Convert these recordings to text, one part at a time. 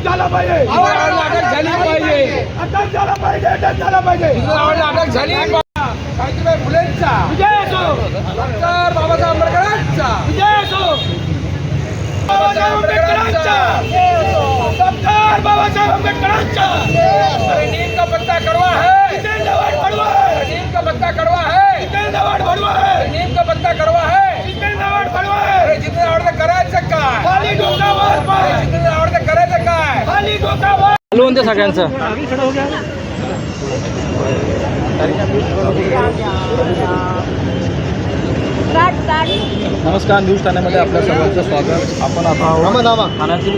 अटक झाला पाहिजे आवाडाला अटक झाली पाहिजे अटक झाला पाहिजे अटक झाला पाहिजे आवाडाला अटक झाली सावित्रीबाई फुलेंचा विजय असो डॉक्टर बाबासाहेब आंबेडकरांचा विजय असो बाबासाहेब आंबेडकरांचा डॉक्टर बाबासाहेब आंबेडकरांचा नीम का पत्ता करवा है। वर हलवून ते सगळ्यांचं? नमस्कार न्यूज ठाण्यामध्ये आपल्या सर्वांचं स्वागत. आपण आता ठाण्यातील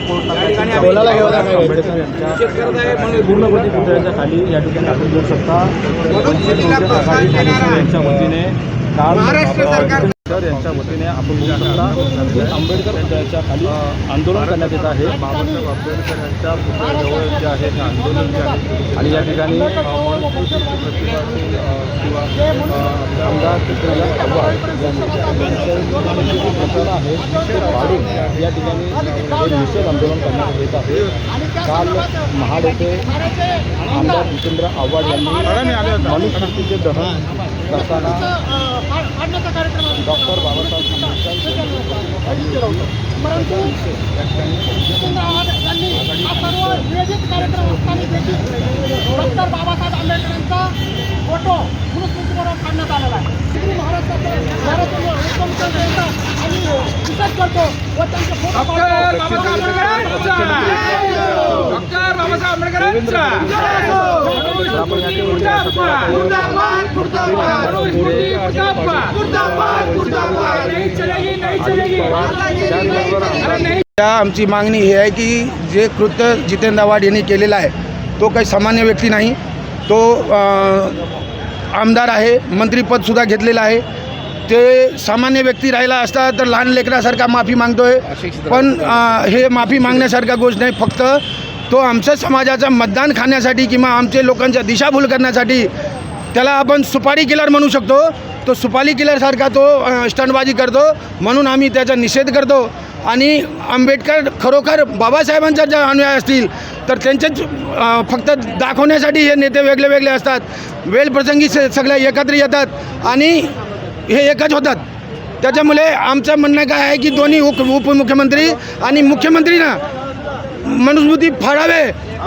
पूर्णपती पुतळ्याच्या खाली या ठिकाणी आपण घेऊ शकता. यांच्या वतीने काल सर यांच्या वतीने आपण आंबेडकर पुतळ्याच्या खाली आंदोलन करण्यात येत आहे. बाबासाहेब आंबेडकर यांच्या पुतळ्याजवळ जे आहे हे आंदोलन जे आहे आणि या ठिकाणी किंवा आमदार आहे ते वाढून या ठिकाणी निषेध आंदोलन करण्यात येत आहे. काल महाड येथे आमदार जितेंद्र आव्हाड यांनी मनुस्मृतीचे दहन करताना डॉक्टर बाबासाहेब आंबेडकर परंतु यांनी हा सर्व नियोजित कार्यक्रम असताना देखील डॉक्टर बाबासाहेब आंबेडकरांचा फोटो मनुस्मृतीबरोबर काढण्यात आलेला आहे. महाराष्ट्राचं हुकुमचा जनता आम्ही विशेष करतो व त्यांचे फोटो डॉक्टर काढतो. बाबासाहेब आंबेडकरांचा! डॉक्टर बाबासाहेब आंबेडकरांचा! त्या आमची मागणी ही आहे की जे कृत्य जितेंद्र आव्हाड यांनी केलेलं आहे तो काही सामान्य व्यक्ती नाही. तो आमदार आहे मंत्रिपदसुद्धा घेतलेलं आहे. ते सामान्य व्यक्ती राहिला असता तर लहान लेकरासारखा माफी मागतोय. पण हे माफी मागण्यासारखा गोष्ट नाही फक्त तो आमच्या समाजाचं मतदान खाण्यासाठी किंवा आमचे लोकांच्या दिशाभूल करण्यासाठी त्याला आपण सुपारी किलर म्हणू शकतो. तो सुपारी किलरसारखा तो स्टंटबाजी करतो. म्हणून आम्ही त्याचा निषेध करतो. आणि आंबेडकर खरोखर बाबासाहेबांच्या ज्या अनुयायी असतील तर त्यांचेच फक्त दाखवण्यासाठी हे नेते वेगळे वेगळे असतात. वेळप्रसंगी स सगळे एकत्र येतात आणि हे एकच होतात. त्याच्यामुळे आमचं म्हणणं काय आहे की दोन्ही उप उपमुख्यमंत्री आणि मुख्यमंत्री ना मनुस्मृती फाडावे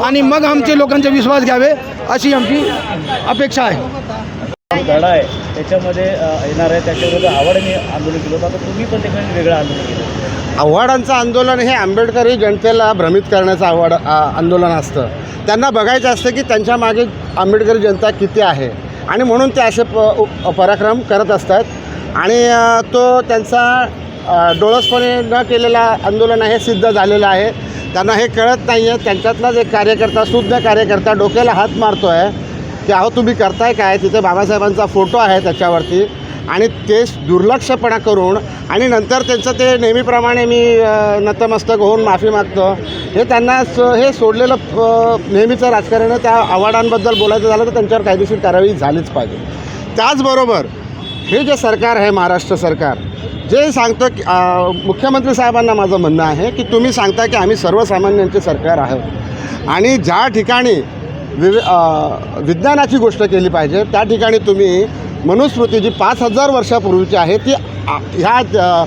आणि मग आमचे लोकांचे विश्वास घ्यावे अशी आमची अपेक्षा आहे. लढा आहे त्याच्यामध्ये येणार आहे त्याच्यामध्ये आवडीने आंदोलन केलं होतं. आता तुम्ही पण त्याच्यामध्ये वेगळं आंदोलन केलं आव्हाडांचं आंदोलन हे आंबेडकरी जनतेला भ्रमित करण्याचं आव्हाड आंदोलन असतं. त्यांना बघायचं असतं की त्यांच्या मागे आंबेडकरी जनता किती आहे. आणि म्हणून ते असे प पराक्रम करत असतात. आणि तो त्यांचा डोळसपणे न केलेला आंदोलन हे सिद्ध झालेलं आहे. त्यांना हे कळत नाही आहे त्यांच्यातलाच एक कार्यकर्ता शुद्ध कार्यकर्ता डोक्याला हात मारतो आहे की अहो तुम्ही करताय काय? तिथे बाबासाहेबांचा फोटो आहे त्याच्यावरती. आणि ते दुर्लक्षपणा करून आणि नंतर त्यांचं ते नेहमीप्रमाणे मी नतमस्तक होऊन माफी मागतो. हे त्यांना स हे सोडलेलं नेहमीचं राजकारण त्या आव्हाडांबद्दल बोलायचं झालं तर त्यांच्यावर कायदेशीर कारवाई झालीच पाहिजे. त्याचबरोबर हे जे सरकार आहे महाराष्ट्र सरकार जे सांगतं की मुख्यमंत्री साहेबांना माझं म्हणणं आहे की तुम्ही सांगता की आम्ही सर्वसामान्यांचे सरकार आहोत. आणि ज्या ठिकाणी विवे विज्ञानाची गोष्ट केली पाहिजे त्या ठिकाणी तुम्ही मनुस्मृती जी पाच हजार वर्षापूर्वीची आहे ती ह्या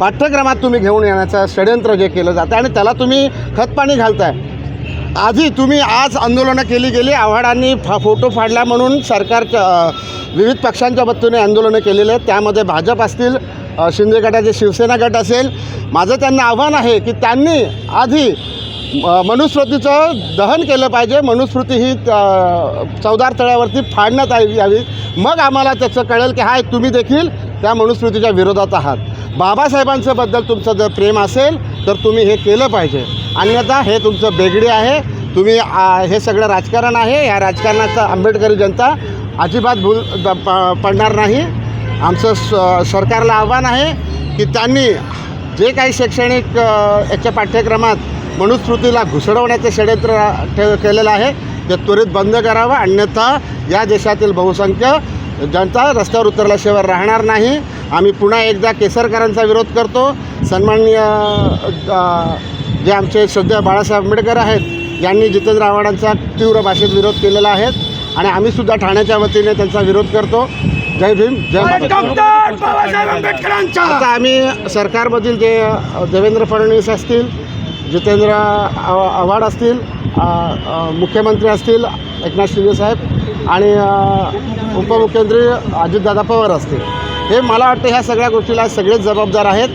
पाठ्यक्रमात तुम्ही घेऊन येण्याचं षडयंत्र जे केलं जातं आणि त्याला तुम्ही खतपाणी घालताय. आधी तुम्ही आज आंदोलनं केली गेली आव्हाडांनी फा फोटो फाडला म्हणून सरकारच्या विविध पक्षांच्या वतीने आंदोलनं केलेले आहेत. त्यामध्ये भाजप असतील शिंदे गटाचे शिवसेना गट असेल माझं त्यांना आव्हान आहे की त्यांनी आधी मनुस्मृतीचं दहन केलं पाहिजे. मनुस्मृती ही चौदार तळ्यावरती फाडण्यात आली यावी. मग आम्हाला त्याचं कळेल की हाय तुम्ही देखील त्या मनुस्मृतीच्या विरोधात आहात. बाबासाहेबांचं बद्दल तुमचं जर प्रेम असेल तर तुम्ही हे केलं पाहिजे. आणि आता हे तुमचं बेगडी आहे. तुम्ही हे सगळं राजकारण आहे. या राजकारणाचा आंबेडकरी जनता अजिबात भूल प- पडणार नाही. आमचं स सरकारला आव्हान आहे की त्यांनी जे काही शैक्षणिक याच्या पाठ्यक्रमात मनुस्मृतीला घुसडवण्याचं षडयंत्र ठेव केलेलं आहे ते त्वरित बंद करावं. अन्यथा या देशातील बहुसंख्य जनता रस्त्यावर उतरल्याशिवाय राहणार नाही. आम्ही पुन्हा एकदा केसरकरांचा विरोध करतो. सन्माननीय जे आमचे सध्या बाळासाहेब आंबेडकर आहेत यांनी जितेंद्र आव्हाडांचा तीव्र भाषेत विरोध केलेला आहे. आणि आम्हीसुद्धा ठाण्याच्या वतीने त्यांचा विरोध करतो. जय भीम जय आता आम्ही सरकारमधील जे देवेंद्र फडणवीस असतील जितेंद्र आव- आव्हाड असतील मुख्यमंत्री असतील एकनाथ शिंदे साहेब आणि उपमुख्यमंत्री अजितदादा पवार असतील. हे मला वाटतं ह्या सगळ्या गोष्टीला सगळेच जबाबदार आहेत.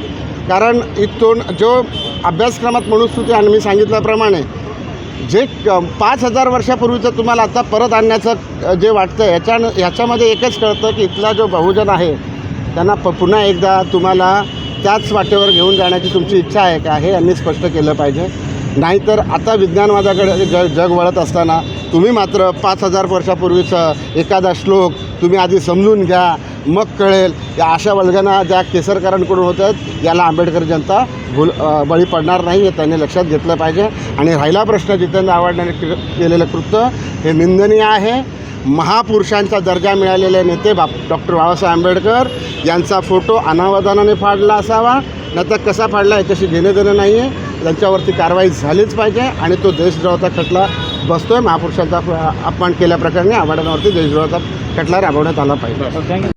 कारण इथून जो अभ्यासक्रमात मनुस्मृती आणि मी सांगितल्याप्रमाणे जे क- पाच हजार वर्षापूर्वीचं तुम्हाला आता परत आणण्याचं जे वाटतं ह्याच्या ह्याच्यामध्ये एकच कळतं की इथला जो बहुजन आहे त्यांना प पुन्हा एकदा तुम्हाला त्याच वाटेवर घेऊन जाण्याची तुमची इच्छा आहे का? हे यांनी स्पष्ट केलं पाहिजे. नाहीतर आता विज्ञानवादाकडे जग जग वळत असताना तुम्ही मात्र पाच हजार वर्षापूर्वीचं एखादा श्लोक तुम्ही आधी समजून घ्या. मग कळेल. या अशा वल्गना ज्या केसरकरांकडून होत आहेत याला आंबेडकर जनता भूल बळी पडणार नाही हे त्यांनी लक्षात घेतलं पाहिजे. आणि राहिला प्रश्न जितेंद्र आव्हाडांनी केलेलं कृत्य हे निंदनीय आहे. महापुरुषांचा दर्जा मिळालेले नेते बाप डॉक्टर बाबासाहेब आंबेडकर यांचा फोटो अनावधानाने फाडला असावा नंतर कसा फाडला याच्याशी घेणं देणं नाही आहे त्यांच्यावरती कारवाई झालीच पाहिजे आणि तो देशद्रोहाचा खटला बसतो आहे महापुरुषांचा अपमान केल्याप्रकरणी आव्हाडांवरती देशद्रोहाचा खटला राबवण्यात आला पाहिजे. थँक्यू